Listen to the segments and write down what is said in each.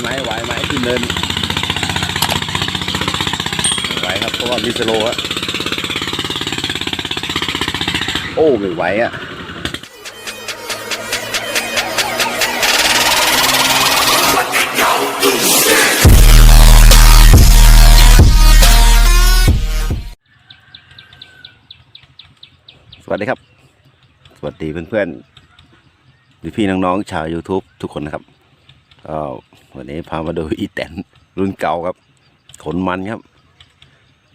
ไหมไหวไหมที่เนินไหวครับเพราะว่ามิสโลอะโอ้ไม่ไหวอะสวัสดีครับ สวัสดีเพื่อนๆพี่ๆน้องๆชาว YouTube ทุกคนนะครับ ก็วันนี้พามาดูอีแตนรุ่นเก่าครับ ขนมันครับ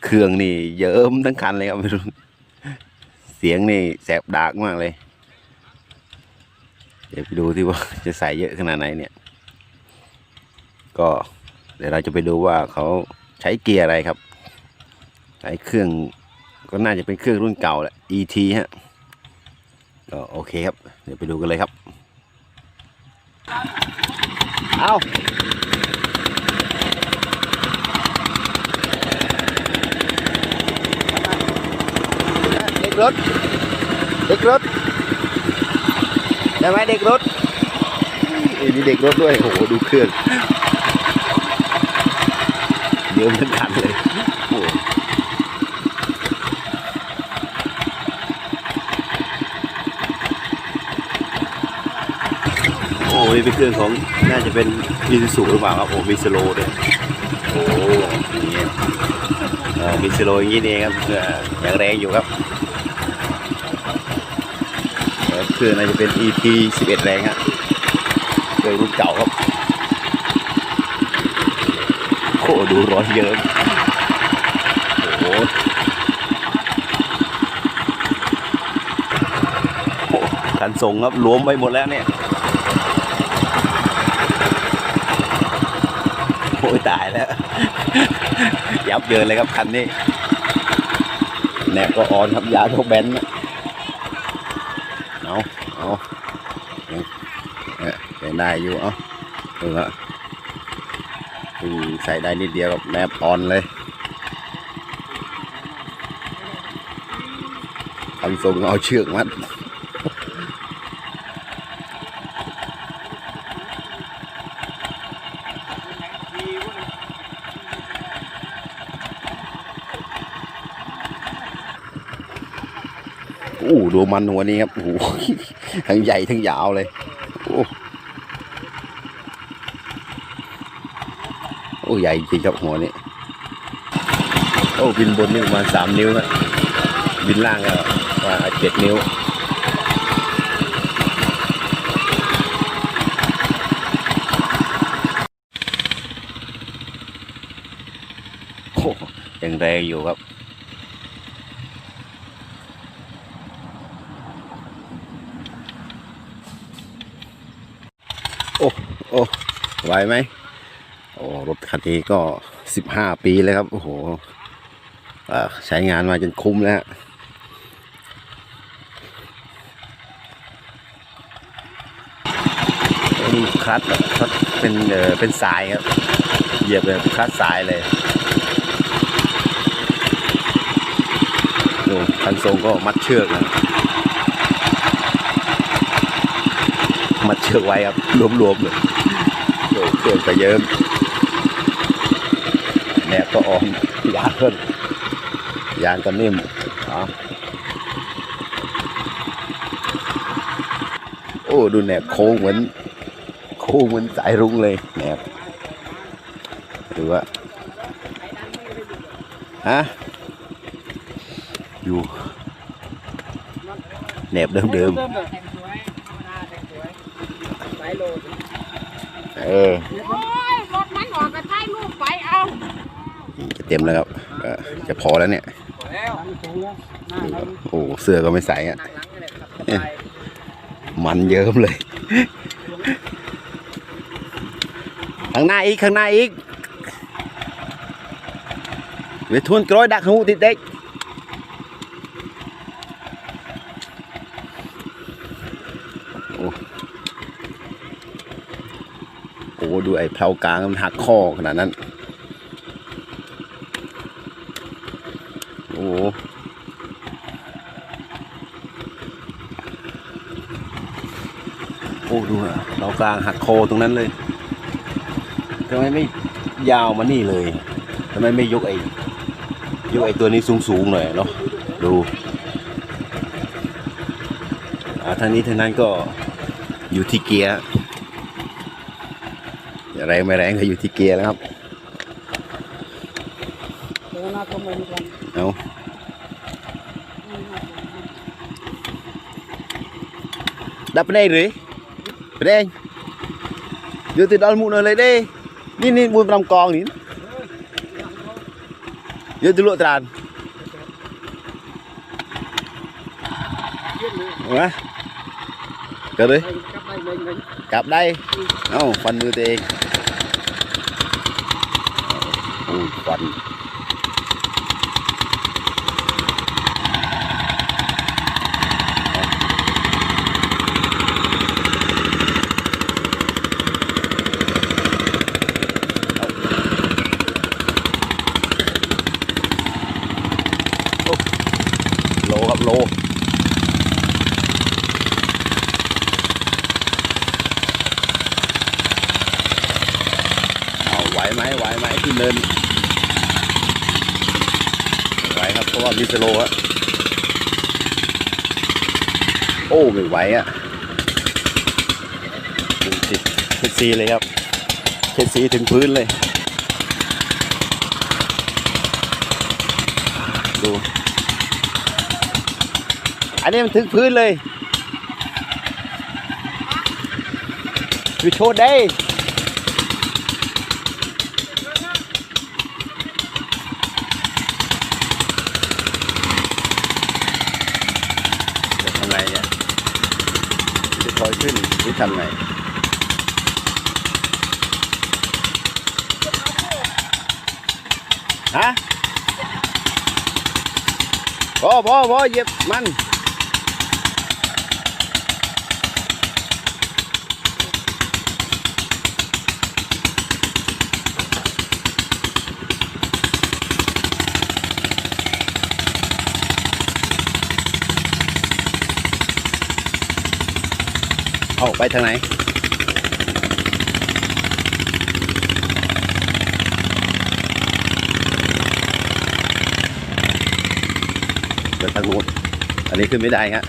เครื่องนี่เยิ้มทั้งคันเลยครับไม่รู้เสียงนี่แสบดากมากเลย เดี๋ยวไปดูที่ว่าจะใส่เยอะขนาดไหนเนี่ย ก็เดี๋ยวเราจะไปดูว่าเขาใช้เกียร์อะไรครับ ใช้เครื่องก็น่าจะเป็นเครื่องรุ่นเก่าแหละ ET ฮะก็โอเคครับ เดี๋ยวไปดูกันเลยครับ เอาเด็กรถ เด็กรถ ได้ไหมเด็กรถอ้ยมีเด็กรถด้วย โอ้โห ดูเครื่องเยอะเหมือนกันเลยโอ้โห โอ้ย เป็นเครื่องของน่าจะเป็นมิซูซูหรือเปล่าครับโอ้มีสโลด้วยโอ้อย่างเงี้ยเออมีสโลอย่างนี้เองครับเออย่างแรงอยู่ครับเออครื่องน่าจะเป็น EP 11 แรงฮะเครื่องรุ่นเก่าครับโอ้ดูร้อนเยิ้มโอ้โหโอ้คันส่งครับรวมไปหมดแล้วเนี่ย อ้ยตายแล้ว ยับเยินเลยครับคันนี้แนบก็ออนครับยาก็แบนเอาเอายังเอ๊ะยังได้อยู่เอาเอออืมใส่ได้นิดเดียวกับแนบอ่อนเลยทำทรงเอาเชือกมัด อ้ดูมันหัวนี้ครับโอ้โหทั้งใหญ่ทั้งยาวเลยโอ้โอ้ใหญ่จริงครับหัวนี้ โอ้บินบนนี่ประมาณสามนิ้วนะบินล่างก็ว่าณเจ็ดนิ้วโอ้ยังแรงอยู่ครับ อ้โอ้ไหวไหมโอ้รถคันนี้ก็สิบห้าปีแล้วครับ โอ้โหใช้งานมาจนคุ้มแล้วนี่คลัตแบบคลัตเป็นเออเป็นสายครับ เหยียบเลยคลัตสายเลยดูคันทรงก็มัดเชือกนะ มัดเชือกไว้ครับรวมๆเลยโอ้เครื่องก็เยิ้มแหนบก็อ่อนยางก็ยางก็นิ่มเอโอ้ดูแหนบโค้งเหมือนโค้งเหมือนสายรุ้งเลยแหนบดูว่าฮะอยู่แหนบเดิมๆ เออโอ้ยรถมันออกกระถ่ายรูปไปเอาจะเต็มแล้วครับเอ่อจะพอแล้วเนี่ยโอ้เสื้อก็ไม่ใส่อะเอ๊ะมันเยิ้มเลย ข้างหน้าอีก ข้างหน้าอีกเวทุนกร้อยดักหูติดเด็กโอ้โอ้ดู ไอ้เพลากลางมันหักข้อขนาดนั้น โอ้โหโอ้ดูอะเรากลางหักคอตรงนั้นเลยทำไมไม่ยาวมานี่เลยทำไมไม่ยกไอ้ยกไอ้ตัวนี้สูงๆหน่อยเนาะดูอ่าทางนี้ทางนั้นก็อยู่ที่เกียร์ แรงไม่แรงก็อยู่ที่เกียร์แล้วครับเดี๋ยวน่าจะเหมือนกันเอาดับไปไหนหรือไปไหนเดี๋ยวติดดอลมุนเลยเด้นี่นี่บุญรำกองนี่เดี๋ยวติดลวดตรานเอามาเกิดเลย กลับไปเงิน กลับได้ เอ้า ฟันโลครับโลเอาไหวไหมไหวไหมที่เนิน ไหวครับเพราะว่ามิสโลฮะโอ้ไม่ไหวอะติเช็ดซีเลยครับเช็ดซีถึงพื้นเลย ดู อันนี้มันถึงพื้นเลยวิโชดได้ จะทำไงเนี่ยจะถ อยขึ้นหรือทำไงฮะพอพอพอเย็บมัน เอาไปทางไหนเปิดทางนู้นอันนี้ขึ้นไม่ได้ฮะ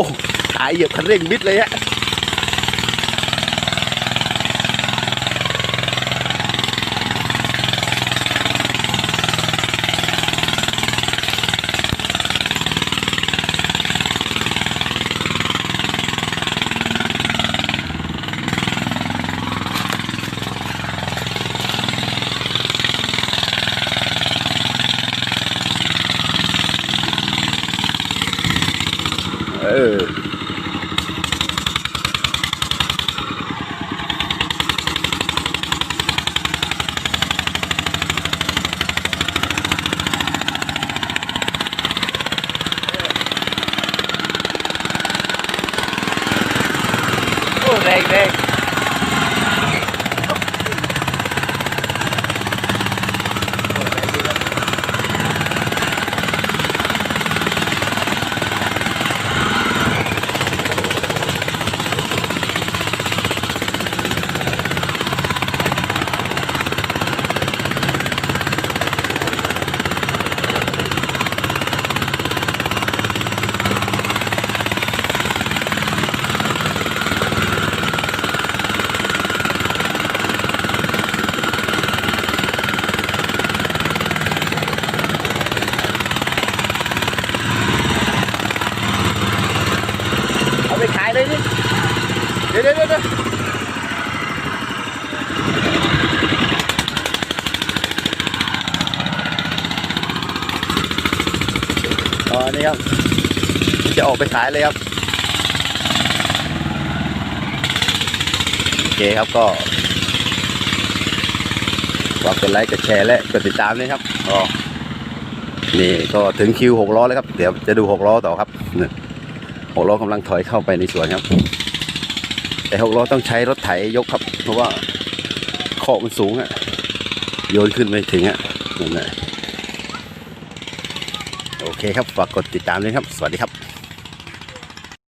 โอ้หายเหยียบคันเร่งมิดเลยฮะ เออ โอ้แรงแรงเอาไปขายเลยนี่เดี๋ยวเดี๋ยวเดี๋ยว อนี่ครับ จะออกไปขายเลยครับ โอเคครับก็ฝากกดไลค์กดแชร์และกดติดตามด้วยครับอ๋อนี่ก็ถึงคิวหกล้อแล้วครับ เดี๋ยวจะดูหกล้อต่อครับหกล้อกำลังถอยเข้าไปในสวนครับ แต่หกล้อต้องใช้รถไถยกครับ เพราะว่าขอบมันสูงอะโยนขึ้นไม่ถึงอะนั่นแหละ เคครับ ฝากกดติดตามด้วยครับ สวัสดีครับ